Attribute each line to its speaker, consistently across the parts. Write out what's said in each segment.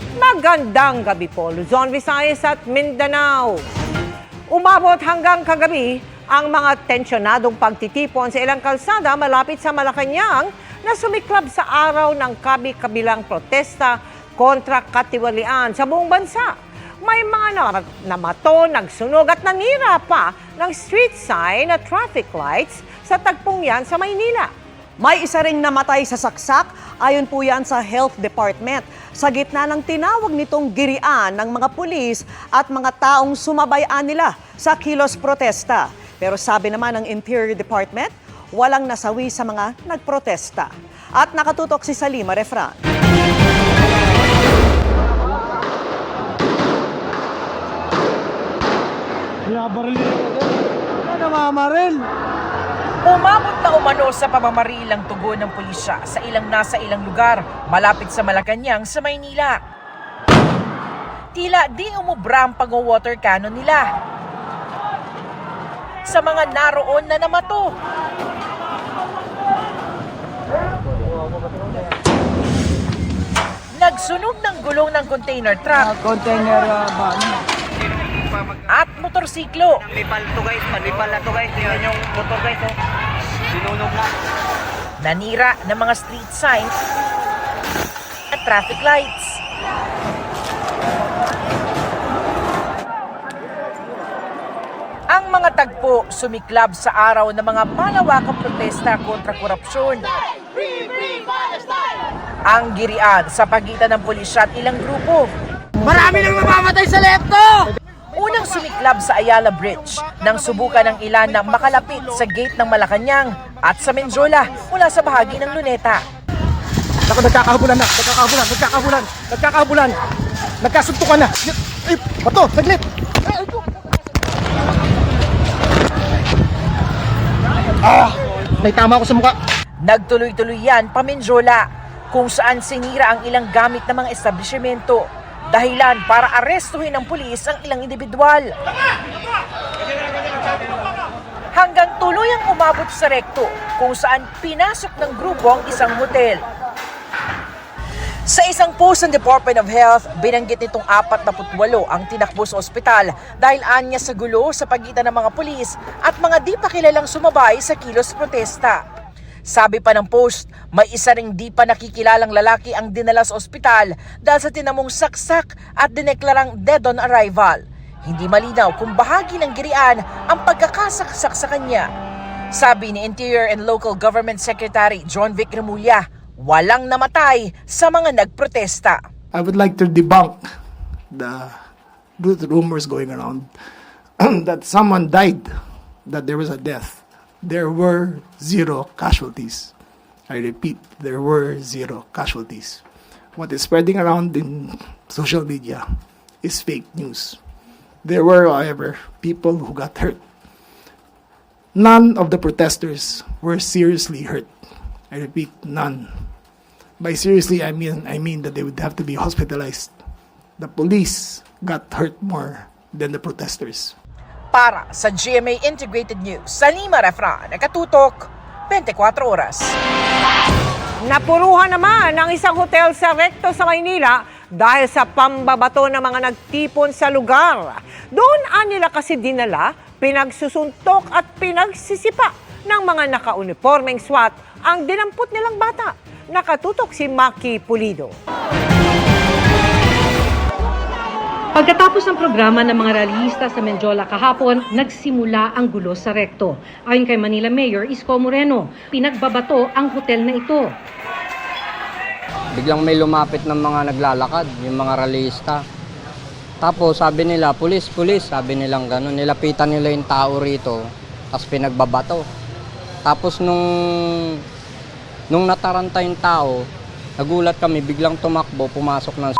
Speaker 1: Magandang gabi po, Luzon, Visayas at Mindanao. Umabot hanggang kagabi ang mga tensyonadong pagtitipon sa ilang kalsada malapit sa Malacanang na sumiklab sa araw ng kabi-kabilang protesta kontra katiwalian sa buong bansa. May mga na- namato, nagsunog at nanira pa ng street sign at traffic lights sa tagpong yan sa Maynila.
Speaker 2: May isa ring namatay sa saksak, ayon po yan sa Health Department. Sa gitna ng tinawag nitong girian ng mga pulis at mga taong sumabayan nila sa kilos protesta. Pero sabi naman ng Interior Department, walang nasawi sa mga nagprotesta. At nakatutok si Salima Refran.
Speaker 3: Binabaril nila. Ano namamaril?
Speaker 4: Umabot na umano sa pamamarilang tugon ng pulisya sa ilang nasa ilang lugar malapit sa Malacanang sa Maynila. Tila di umubra ang pag-water cannon nila. Sa mga naroon na namato. Nagsunog ng gulong ng container truck
Speaker 3: Container uh, van.
Speaker 4: At motorsiklo.
Speaker 5: Panipal to guys, panipal na to guys. Tingnan yung motor guys, oh. Sinunog na.
Speaker 4: Nanira ng mga street signs at traffic lights. Ang mga tagpo sumiklab sa araw ng mga malawakang protesta kontra korupsyon. Ang girian sa pagitan ng pulisya at ilang grupo.
Speaker 3: Marami nang namamatay sa lepto!
Speaker 4: Unang sumiklab sa Ayala Bridge nang subukan ng ilan na makalapit sa gate ng Malacanang at sa Menjola mula sa bahagi ng Luneta.
Speaker 3: Ako, nagkakahabulan na, nagkakahabulan, nagkakahabulan, nagkakahabulan. Nagkasuntukan na. Ay, bato, saglit. Ah, may tama ako sa mukha.
Speaker 4: Nagtuloy-tuloy yan paminjola kung saan sinira ang ilang gamit ng mga establishmento dahilan para arestuhin ng pulis ang ilang individual. Hanggang tuluyang umabot sa rekto kung saan pinasok ng grupo ang isang hotel. Sa isang post ng Department of Health, binanggit nitong 48 ang tinakbo sa ospital dahil anya sa gulo sa pagitan ng mga pulis at mga di pa kilalang sumabay sa kilos protesta. Sabi pa ng post, may isa ring di pa nakikilalang lalaki ang dinala sa ospital dahil sa tinamong saksak at dineklarang dead on arrival. Hindi malinaw kung bahagi ng girian ang pagkakasaksak sa kanya. Sabi ni Interior and Local Government Secretary John Vic Remulla, walang namatay sa mga nagprotesta.
Speaker 6: I would like to debunk the rumors going around that someone died, that there was a death. There were zero casualties. I repeat, there were zero casualties. What is spreading around in social media is fake news. There were, however, people who got hurt. None of the protesters were seriously hurt. I repeat, none. By seriously, I mean I mean that they would have to be hospitalized. The police got hurt more than the protesters.
Speaker 4: Para sa GMA Integrated News, Salima Refran, nakatutok, 24 oras.
Speaker 1: Napuruhan naman ang isang hotel sa Recto sa Maynila dahil sa pambabato ng mga nagtipon sa lugar. Doon anila kasi dinala, pinagsusuntok at pinagsisipa ng mga nakauniformeng SWAT ang dinampot nilang bata. Nakatutok si Maki Pulido.
Speaker 7: Pagkatapos ng programa ng mga rallyista sa Menjola kahapon, nagsimula ang gulo sa rekto. Ayon kay Manila Mayor Isko Moreno, pinagbabato ang hotel na ito.
Speaker 8: biglang may lumapit ng mga naglalakad, yung mga ralista. Tapos sabi nila, pulis, pulis, sabi nilang gano'n. Nilapitan nila yung tao rito, tapos pinagbabato. Tapos nung, nung nataranta yung tao, nagulat kami, biglang tumakbo, pumasok ng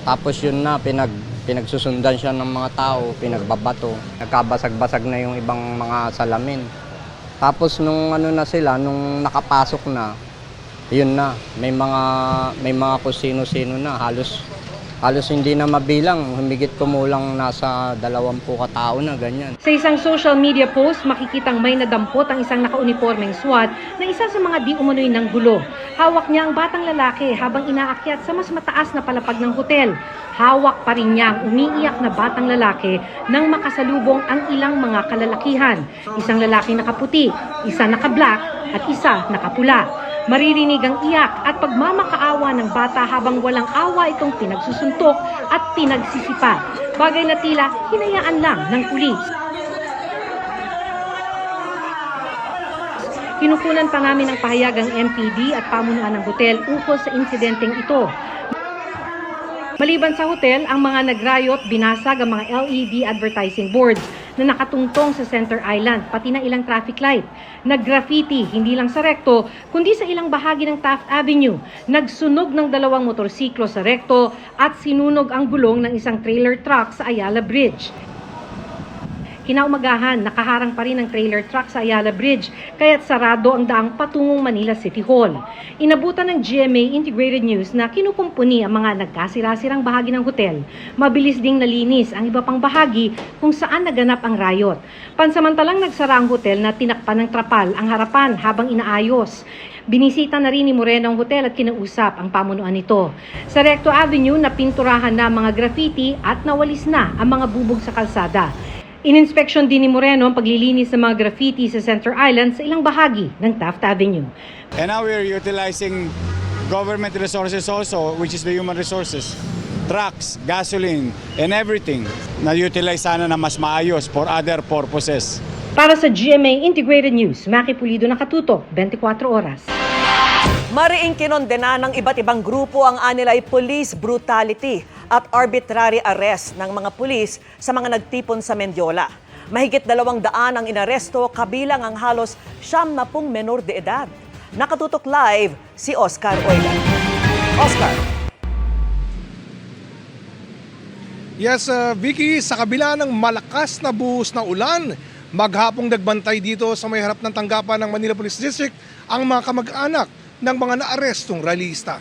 Speaker 8: Tapos yun na, pinag, pinagsusundan siya ng mga tao, pinagbabato. Nagkabasag-basag na yung ibang mga salamin. Tapos nung ano na sila, nung nakapasok na, yun na, may mga may mga kung sino-sino na halos Halos hindi na mabilang, humigit kumulang nasa dalawampu katao na ganyan.
Speaker 7: Sa isang social media post, makikitang may nadampot ang isang nakauniformeng SWAT na isa sa mga di umunoy ng gulo. Hawak niya ang batang lalaki habang inaakyat sa mas mataas na palapag ng hotel. Hawak pa rin niya ang umiiyak na batang lalaki nang makasalubong ang ilang mga kalalakihan. Isang lalaki nakaputi, isa naka-black at isa nakapula. Maririnig ang iyak at pagmamakaawa ng bata habang walang awa itong pinagsusuntok at pinagsisipa. Bagay na tila hinayaan lang ng pulis. Kinukunan pa namin ang pahayag ang MPD at pamunuan ng hotel ukol sa insidenteng ito. Maliban sa hotel, ang mga nagrayot binasag ang mga LED advertising boards na nakatungtong sa Center Island, pati na ilang traffic light. Nag-graffiti, hindi lang sa Recto, kundi sa ilang bahagi ng Taft Avenue. Nagsunog ng dalawang motorsiklo sa Recto at sinunog ang gulong ng isang trailer truck sa Ayala Bridge. Kinaumagahan, nakaharang pa rin ang trailer truck sa Ayala Bridge, kaya't sarado ang daang patungong Manila City Hall. Inabutan ng GMA Integrated News na kinukumpuni ang mga nagkasira-sirang bahagi ng hotel. Mabilis ding nalinis ang iba pang bahagi kung saan naganap ang riot. Pansamantalang nagsara ang hotel na tinakpan ng trapal ang harapan habang inaayos. Binisita na rin ni Moreno ang hotel at kinausap ang pamunuan nito. Sa Recto Avenue, napinturahan na mga graffiti at nawalis na ang mga bubog sa kalsada. Ininspeksyon din ni Moreno ang paglilinis ng mga graffiti sa Center Island sa ilang bahagi ng Taft Avenue.
Speaker 9: And now we're utilizing government resources also, which is the human resources. Trucks, gasoline, and everything na utilize sana na mas maayos for other purposes.
Speaker 7: Para sa GMA Integrated News, Maki Pulido nakatuto, 24 oras.
Speaker 2: Mariing kinondena ng iba't ibang grupo ang anilay police brutality at arbitrary arrest ng mga pulis sa mga nagtipon sa Mendiola. Mahigit dalawang daan ang inaresto kabilang ang halos siyam na pong menor de edad. Nakatutok live si Oscar Oilan. Oscar.
Speaker 3: Yes, uh, Vicky, sa kabila ng malakas na buhos na ulan, maghapong nagbantay dito sa may harap ng tanggapan ng Manila Police District ang mga kamag-anak ng mga naarestong ralista.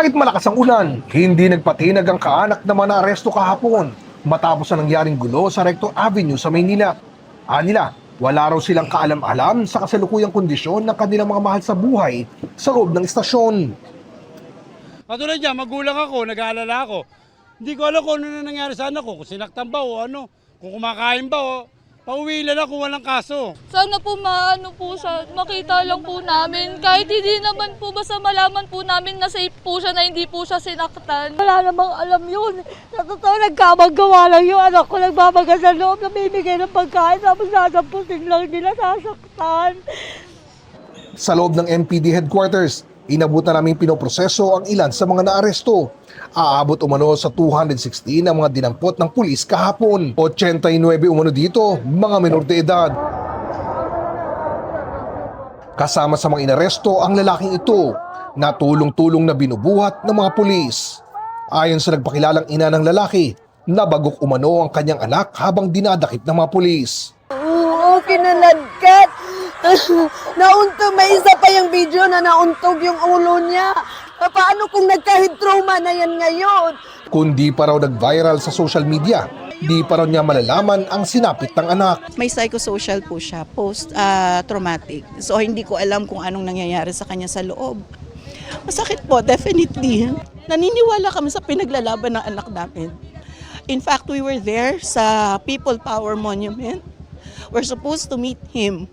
Speaker 3: Kahit malakas ang ulan, hindi nagpatinag ang kaanak ng mga naaresto kahapon matapos ang nangyaring gulo sa Recto Avenue sa Maynila. Anila, wala raw silang kaalam-alam sa kasalukuyang kondisyon ng kanilang mga mahal sa buhay sa loob ng istasyon.
Speaker 9: Katulad niya, magulang ako, nag-aalala ako. Hindi ko alam kung ano na nangyari sa anak ko, kung sinaktan ba o ano, kung kumakain ba o pauwi lang ako, walang kaso.
Speaker 10: Sana po maano po siya, makita lang po namin. Kahit hindi naman po, basta malaman po namin na safe po siya, na hindi po siya sinaktan. Wala namang alam yun. Sa totoo, nagkamagawa lang yung anak ko, nagbabaga sa loob, namimigay ng pagkain, tapos nadampusin lang nila, sasaktan.
Speaker 3: Sa loob ng MPD headquarters, inabot na namin pinoproseso ang ilan sa mga naaresto. Aabot umano sa 216 ang mga dinampot ng pulis kahapon. 89 umano dito, mga menor de edad. Kasama sa mga inaresto ang lalaking ito na tulong-tulong na binubuhat ng mga pulis. Ayon sa nagpakilalang ina ng lalaki, nabagok umano ang kanyang anak habang dinadakip ng mga pulis.
Speaker 10: Oo, kinalagkat. Nauntog, may isa pa yung video na nauntog yung ulo niya. Paano kung nagka-head trauma na yan ngayon?
Speaker 3: Kundi pa raw nag-viral sa social media, di pa raw niya malalaman ang sinapit ng anak.
Speaker 11: may psychosocial po siya, post-traumatic. so hindi ko alam kung anong nangyayari sa kanya sa loob. Masakit po, definitely. Naniniwala kami sa pinaglalaban ng anak namin. In fact, we were there sa People Power Monument. We're supposed to meet him.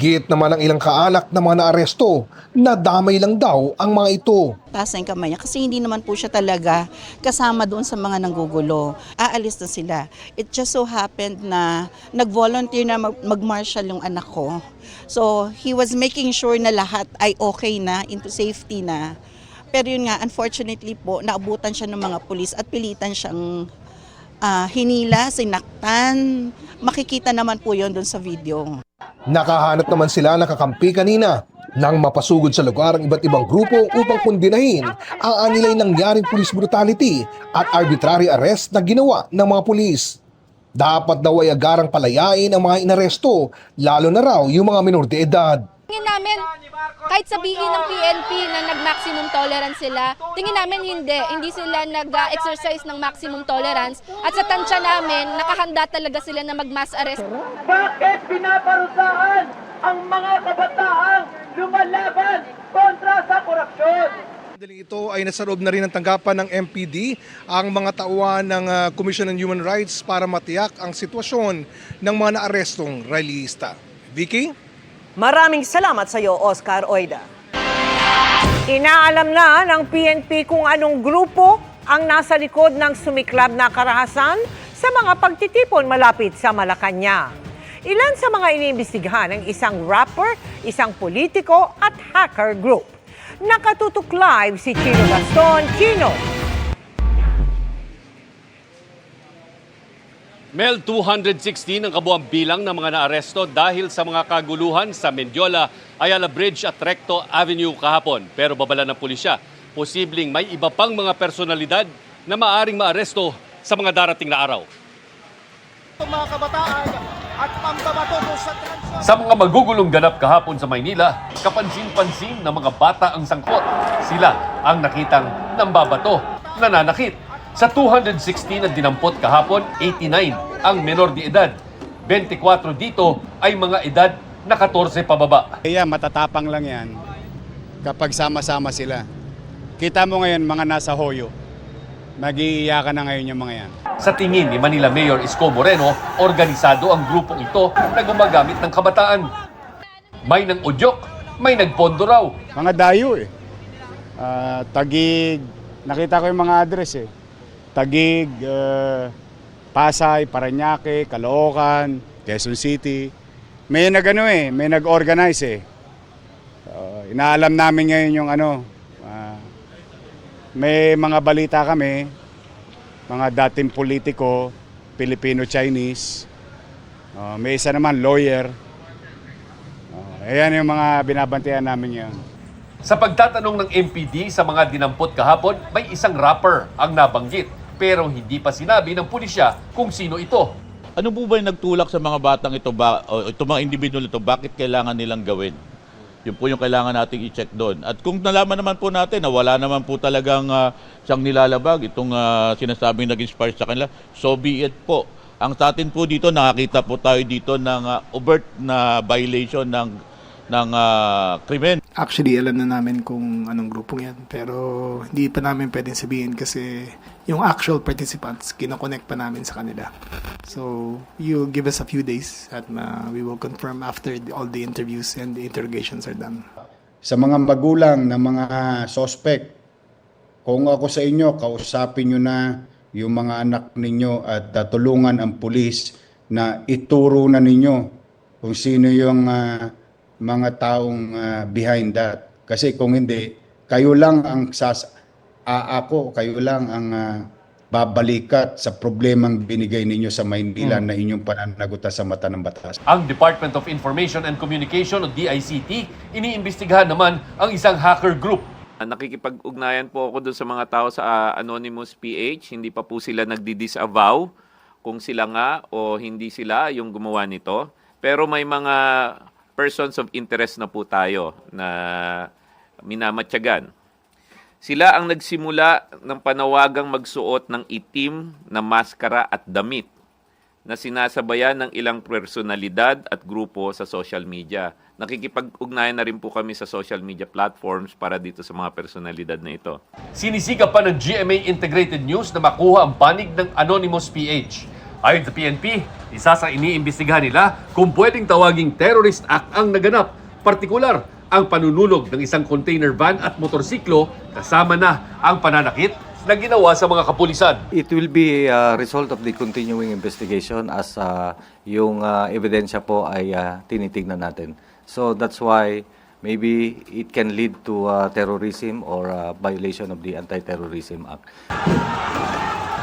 Speaker 3: Git naman ang ilang kaanak ng mga naaresto na damay lang daw ang mga ito.
Speaker 11: Taas na kamay niya kasi hindi naman po siya talaga kasama doon sa mga nanggugulo. Aalis na sila. It just so happened na nag-volunteer na mag- mag-marshal yung anak ko. So, he was making sure na lahat ay okay na, into safety na. Pero yun nga, unfortunately po, naabutan siya ng mga pulis at pilitan siyang ah, hinila, sinaktan. Makikita naman po yun doon sa video.
Speaker 3: Nakahanap naman sila ng kakampi kanina nang mapasugod sa lugar ang iba't ibang grupo upang kundinahin ang anilay nangyaring police brutality at arbitrary arrest na ginawa ng mga pulis. Dapat daw ay agarang palayain ang mga inaresto, lalo na raw yung mga minor de edad.
Speaker 10: Tingin namin, kahit sabihin ng PNP na nag-maximum tolerance sila, tingin namin hindi. Hindi sila nag-exercise ng maximum tolerance. At sa tansya namin, nakahanda talaga sila na mag-mass arrest.
Speaker 5: Bakit pinaparusahan ang mga kabataang lumalaban kontra sa korupsyon?
Speaker 3: Daling ito ay nasa loob na rin ng tanggapan ng MPD ang mga tauhan ng ah, Commission on Human Rights para matiyak ang sitwasyon ng mga naarestong rallyista. Vicky?
Speaker 2: Maraming salamat sa iyo, Oscar Oida.
Speaker 1: Inaalam na ng PNP kung anong grupo ang nasa likod ng sumiklab na karahasan sa mga pagtitipon malapit sa Malacanang. Ilan sa mga iniimbestigahan ang isang rapper, isang politiko at hacker group. Nakatutok live si Chino Gaston. Chino!
Speaker 12: Mel, 216 ang kabuang bilang ng mga naaresto dahil sa mga kaguluhan sa Mendiola, Ayala Bridge at Recto Avenue kahapon. Pero babala ng pulisya, posibleng may iba pang mga personalidad na maaring maaresto sa mga darating na araw. Sa mga magugulong ganap kahapon sa Maynila, kapansin-pansin ng mga bata ang sangkot. Sila ang nakitang nambabato, nananakit. Sa 216 na dinampot kahapon, 89 ang menor di edad. 24 dito ay mga edad na 14 pababa.
Speaker 9: Kaya matatapang lang yan kapag sama-sama sila. Kita mo ngayon mga nasa hoyo. Nag-iiyakan na ngayon yung mga yan.
Speaker 12: Sa tingin ni Manila Mayor Isko Moreno, organisado ang grupong ito na gumagamit ng kabataan. May nang udyok, may nagpondo raw.
Speaker 9: Mga dayo eh. Ah, tagig, nakita ko yung mga address eh. Tagig, ah, Pasay, Paranaque, Caloocan, Quezon City. May nagano eh, may nag-organize eh. Ah, inaalam namin ngayon yung ano, ah, may mga balita kami, mga dating politiko, Filipino-Chinese. Ah, may isa naman lawyer. Ah, ayan yung mga binabantayan namin ngayon.
Speaker 12: Sa pagtatanong ng MPD sa mga dinampot kahapon, may isang rapper ang nabanggit. Pero hindi pa sinabi ng pulisya kung sino ito.
Speaker 13: Ano po ba yung nagtulak sa mga batang ito, ba, o ito mga individual ito, bakit kailangan nilang gawin? Yun po yung kailangan nating i-check doon. At kung nalaman naman po natin na wala naman po talagang ah, siyang nilalabag, itong ah, sinasabing nag-inspire sa kanila, so be it po. Ang sa atin po dito, nakakita po tayo dito ng ah, overt na violation ng ng ah, krimen.
Speaker 6: Actually, alam na namin kung anong grupong yan. Pero hindi pa namin pwedeng sabihin kasi yung actual participants, kinoconnect pa namin sa kanila. So, you give us a few days at uh, we will confirm after the- all the interviews and the interrogations are done.
Speaker 9: sa mga magulang ng mga suspect, kung ako sa inyo, kausapin nyo na yung mga anak ninyo at uh, tulungan ang pulis na ituro na ninyo kung sino yung uh, mga taong uh, behind that. Kasi kung hindi, kayo lang ang sas a- ako, kayo lang ang uh, babalikat sa problemang binigay ninyo sa Maynila na inyong pananagutan sa mata ng batas.
Speaker 12: Ang Department of Information and Communication o DICT, iniimbestigahan naman ang isang hacker group
Speaker 14: Nakikipag-ugnayan po ako doon sa mga tao sa ah, Anonymous PH. Hindi pa po sila nagdi-disavow kung sila nga o hindi sila yung gumawa nito. Pero may mga persons of interest na po tayo na minamatyagan. Sila ang nagsimula ng panawagang magsuot ng itim na maskara at damit na sinasabayan ng ilang personalidad at grupo sa social media. Nakikipag-ugnayan na rin po kami sa social media platforms para dito sa mga personalidad na ito.
Speaker 12: Sinisikap pa ng GMA Integrated News na makuha ang panig ng Anonymous PH. Ayon sa PNP, isa sa iniimbestigahan nila kung pwedeng tawaging terrorist act ang naganap. Partikular, ang panununog ng isang container van at motorsiklo kasama na ang pananakit na ginawa sa mga kapulisan.
Speaker 5: It will be a result of the continuing investigation as uh, yung uh, ebidensya po ay uh, tinitignan natin. So that's why maybe it can lead to uh, terrorism or uh, violation of the Anti-Terrorism Act.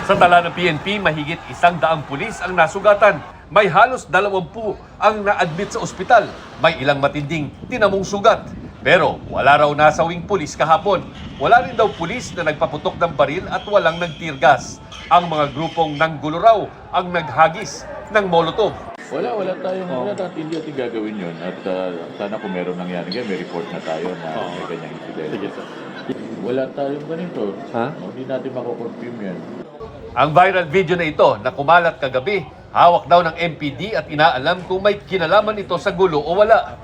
Speaker 12: Sa tala ng PNP, mahigit isang daang pulis ang nasugatan. May halos dalawampu ang na-admit sa ospital. May ilang matinding tinamong sugat. Pero wala raw nasawing pulis kahapon. Wala rin daw pulis na nagpaputok ng baril at walang nagtirgas. Ang mga grupong nanggulo raw ang naghagis ng Molotov.
Speaker 13: Wala, wala tayong, wala tayong hindi natin gagawin yun. At uh, sana kung meron nangyari, ngayon, may report na tayo na may ganyang incident. Wala tayong ganito.
Speaker 12: Ha?
Speaker 13: Hindi natin makukonfirm yan.
Speaker 12: Ang viral video na ito na kumalat kagabi, hawak daw ng MPD at inaalam kung may kinalaman ito sa gulo o wala.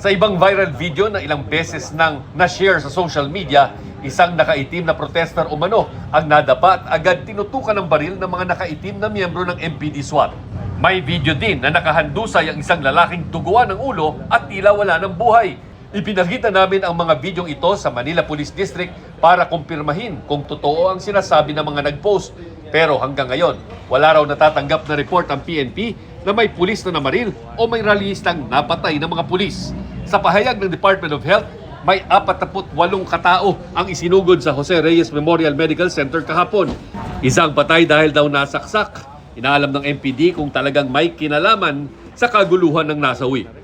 Speaker 12: Sa ibang viral video na ilang beses nang na-share sa social media, isang nakaitim na protester umano ang nadapa at agad tinutukan ng baril ng mga nakaitim na miyembro ng MPD SWAT. May video din na nakahandusay ang isang lalaking duguan ng ulo at tila wala ng buhay. Ipinakita namin ang mga videong ito sa Manila Police District para kumpirmahin kung totoo ang sinasabi ng mga nag-post. Pero hanggang ngayon, wala raw natatanggap na report ang PNP na may pulis na namaril o may rallyistang napatay ng mga pulis. Sa pahayag ng Department of Health, may 48 katao ang isinugod sa Jose Reyes Memorial Medical Center kahapon. Isang patay dahil daw nasaksak. Inaalam ng MPD kung talagang may kinalaman sa kaguluhan ng nasawi.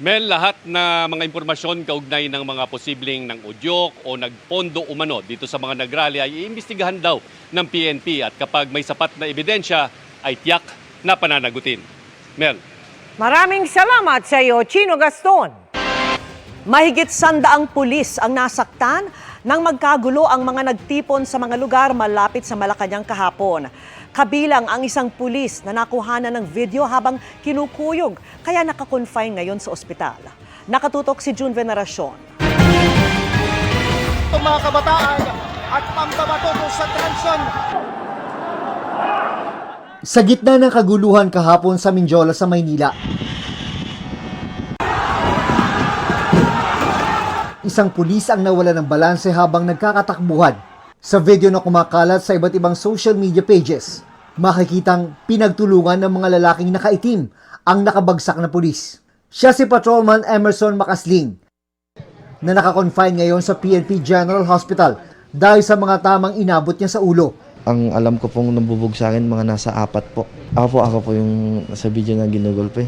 Speaker 12: Mel, lahat na mga impormasyon kaugnay ng mga posibleng ng udyok o nagpondo umano dito sa mga nagrally ay iimbestigahan daw ng PNP at kapag may sapat na ebidensya ay tiyak na pananagutin. Mel.
Speaker 1: Maraming salamat sa iyo, Chino Gaston.
Speaker 2: Mahigit sandaang pulis ang nasaktan nang magkagulo ang mga nagtipon sa mga lugar malapit sa Malacanang kahapon. Kabilang ang isang pulis na nakuhanan ng video habang kinukuyog kaya nakakonfine ngayon sa ospital. Nakatutok si June Veneracion.
Speaker 15: Itong mga kabataan at pambabato sa transyon
Speaker 16: Sa gitna ng kaguluhan kahapon sa Minjola sa Maynila, isang pulis ang nawala ng balanse habang nagkakatakbuhan. Sa video na kumakalat sa iba't ibang social media pages, makikitang pinagtulungan ng mga lalaking nakaitim ang nakabagsak na pulis. Siya si Patrolman Emerson Makasling na nakakonfine ngayon sa PNP General Hospital dahil sa mga tamang inabot niya sa ulo.
Speaker 17: Ang alam ko pong nabubog sa akin, mga nasa apat po. Ako po, ako po yung sa video na ginugulpe.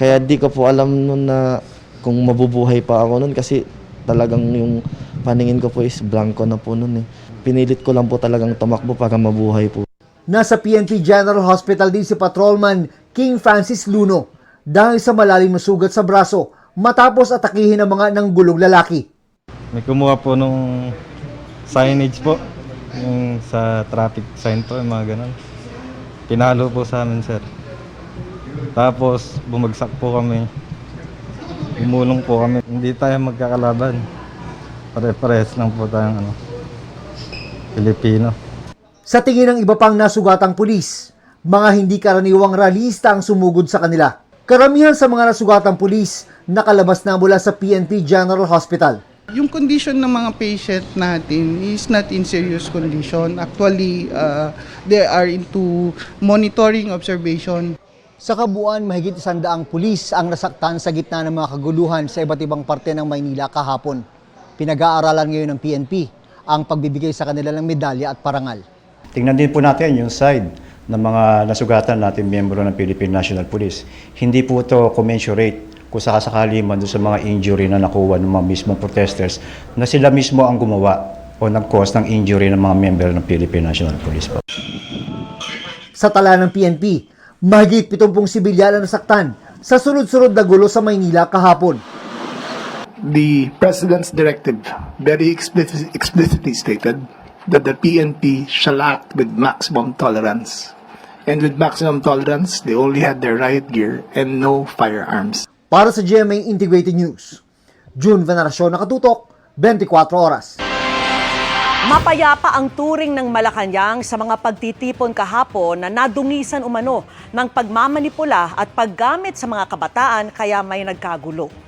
Speaker 17: Kaya di ko po alam nun na kung mabubuhay pa ako nun kasi talagang yung paningin ko po is blanco na po nun eh. Pinilit ko lang po talagang tumakbo para mabuhay po.
Speaker 16: Nasa PNP General Hospital din si Patrolman King Francis Luno dahil sa malalim na sugat sa braso matapos atakihin ng mga nanggulong lalaki.
Speaker 18: May kumuha po nung signage po. Yung sa traffic sign po, yung mga ganun. Pinalo po sa amin, sir. Tapos, bumagsak po kami. Umulong po kami. Hindi tayo magkakalaban. Pare-pares lang po tayong ano, Pilipino.
Speaker 16: Sa tingin ng iba pang nasugatang pulis, mga hindi karaniwang ralista ang sumugod sa kanila. Karamihan sa mga nasugatang pulis nakalabas na mula sa PNP General Hospital.
Speaker 15: Yung condition ng mga patient natin is not in serious condition. Actually, uh, they are into monitoring observation.
Speaker 16: Sa kabuuan, mahigit isandaang pulis ang nasaktan sa gitna ng mga kaguluhan sa iba't ibang parte ng Maynila kahapon. Pinag-aaralan ngayon ng PNP ang pagbibigay sa kanila ng medalya at parangal.
Speaker 19: Tingnan din po natin yung side ng mga nasugatan natin miyembro ng Philippine National Police. Hindi po ito commensurate kung sakasakali man doon sa mga injury na nakuha ng mga mismong protesters na sila mismo ang gumawa o nag-cause ng injury ng mga member ng Philippine National Police. Po.
Speaker 16: Sa tala ng PNP, mahigit 70 sibilyan ang nasaktan sa sunod-sunod na gulo sa Maynila kahapon.
Speaker 6: The President's directive very explicit, explicitly stated that the PNP shall act with maximum tolerance. And with maximum tolerance, they only had their riot gear and no firearms.
Speaker 16: Para sa GMA Integrated News, June Veneracion nakatutok, 24 oras.
Speaker 2: Mapayapa ang turing ng Malacanang sa mga pagtitipon kahapon na nadungisan umano ng pagmamanipula at paggamit sa mga kabataan kaya may nagkagulo.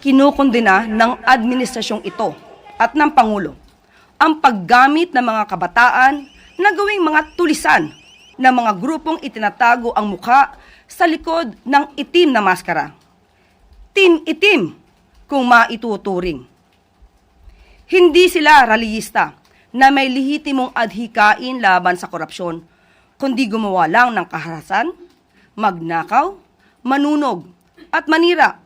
Speaker 20: Kinukundina ng administrasyong ito at ng Pangulo ang paggamit ng mga kabataan na gawing mga tulisan ng mga grupong itinatago ang mukha sa likod ng itim na maskara. Team itim kung maituturing. Hindi sila rallyista na may lehitimong adhikain laban sa korupsyon, kundi gumawa lang ng kaharasan, magnakaw, manunog, at manira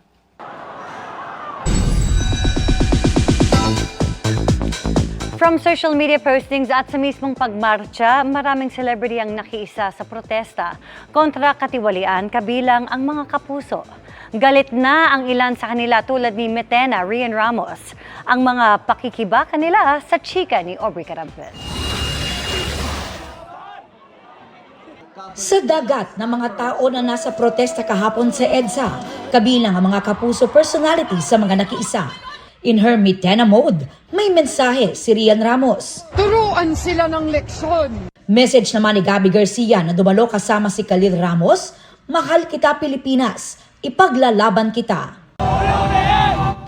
Speaker 21: From social media postings at sa mismong pagmarcha, maraming celebrity ang nakiisa sa protesta kontra katiwalian kabilang ang mga kapuso. Galit na ang ilan sa kanila tulad ni Metena Rian Ramos ang mga pakikibaka nila sa chika ni Aubrey Carampel.
Speaker 22: Sa dagat ng mga tao na nasa protesta kahapon sa EDSA, kabilang ang mga kapuso personality sa mga nakiisa. In her Mitena mode, may mensahe si Rian Ramos.
Speaker 23: Turuan sila ng leksyon.
Speaker 22: Message naman ni Gabby Garcia na dumalo kasama si Khalil Ramos, Mahal kita Pilipinas, ipaglalaban kita.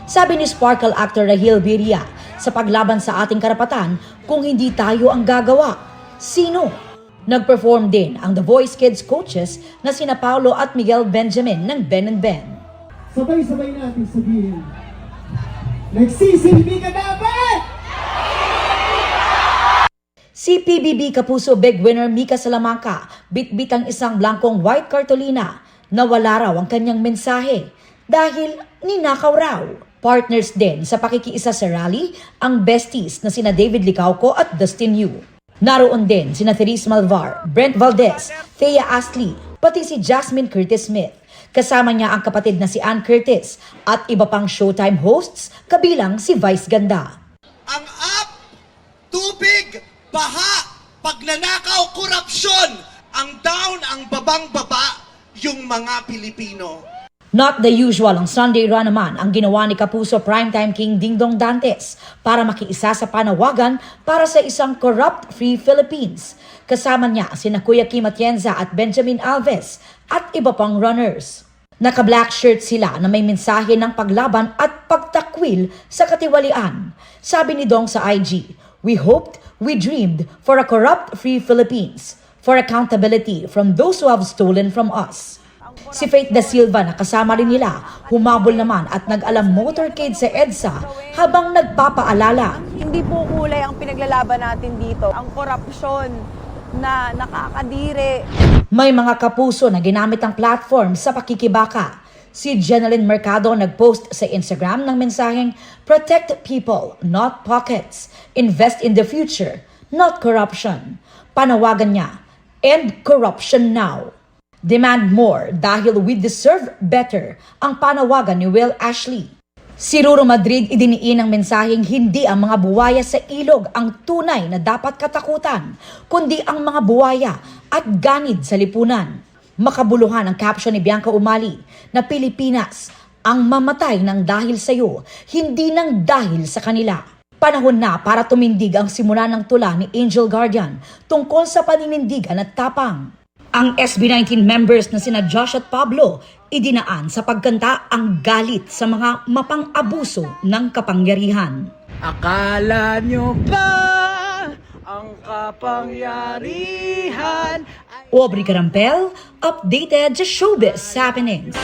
Speaker 22: Sabi ni Sparkle actor Rahil Biria, sa paglaban sa ating karapatan, kung hindi tayo ang gagawa, sino? Nag-perform din ang The Voice Kids coaches na sina Paulo at Miguel Benjamin ng Ben and Ben.
Speaker 23: Sabay-sabay natin sabihin. Nagsisilbi ka dapat!
Speaker 22: Si PBB Kapuso Big Winner Mika Salamanca bitbit ang isang blankong white cartolina na wala raw ang kanyang mensahe dahil ninakaw raw. Partners din sa pakikiisa sa rally ang besties na sina David Licauco at Dustin Yu. Naroon din sina Therese Malvar, Brent Valdez, Thea Astley, pati si Jasmine Curtis Smith. Kasama niya ang kapatid na si Ann Curtis at iba pang Showtime hosts kabilang si Vice Ganda.
Speaker 24: ang up, tubig, baha, pagnanakaw, korupsyon, ang down, ang babang baba, yung mga Pilipino.
Speaker 22: Not the usual ang Sunday run naman ang ginawa ni Kapuso Primetime King Dingdong Dantes para makiisa sa panawagan para sa isang corrupt-free Philippines. Kasama niya sina Kuya Kim Atienza at Benjamin Alves at iba pang runners. Naka-black shirt sila na may mensahe ng paglaban at pagtakwil sa katiwalian. Sabi ni Dong sa IG, We hoped, we dreamed for a corrupt-free Philippines, for accountability from those who have stolen from us. Si Faith Da Silva na kasama rin nila, humabol naman at nag-alam motorcade sa EDSA habang nagpapaalala.
Speaker 25: Hindi po kulay ang pinaglalaban natin dito. Ang korupsyon na nakakadiri.
Speaker 22: May mga kapuso na ginamit ang platform sa pakikibaka. Si Jeneline Mercado nag-post sa Instagram ng mensaheng Protect people, not pockets. Invest in the future, not corruption. Panawagan niya, End corruption now. Demand more dahil we deserve better ang panawagan ni Will Ashley. Si Ruro Madrid idiniin ang mensaheng hindi ang mga buwaya sa ilog ang tunay na dapat katakutan, kundi ang mga buwaya at ganid sa lipunan. Makabuluhan ang caption ni Bianca Umali na Pilipinas ang mamatay ng dahil sa iyo, hindi ng dahil sa kanila. Panahon na para tumindig ang simula ng tula ni Angel Guardian tungkol sa paninindigan at tapang. Ang SB19 members na sina Josh at Pablo idinaan sa pagkanta ang galit sa mga mapang-abuso ng kapangyarihan.
Speaker 23: Akala nyo ba ang kapangyarihan
Speaker 22: Aubrey Carampel, updated sa showbiz happenings.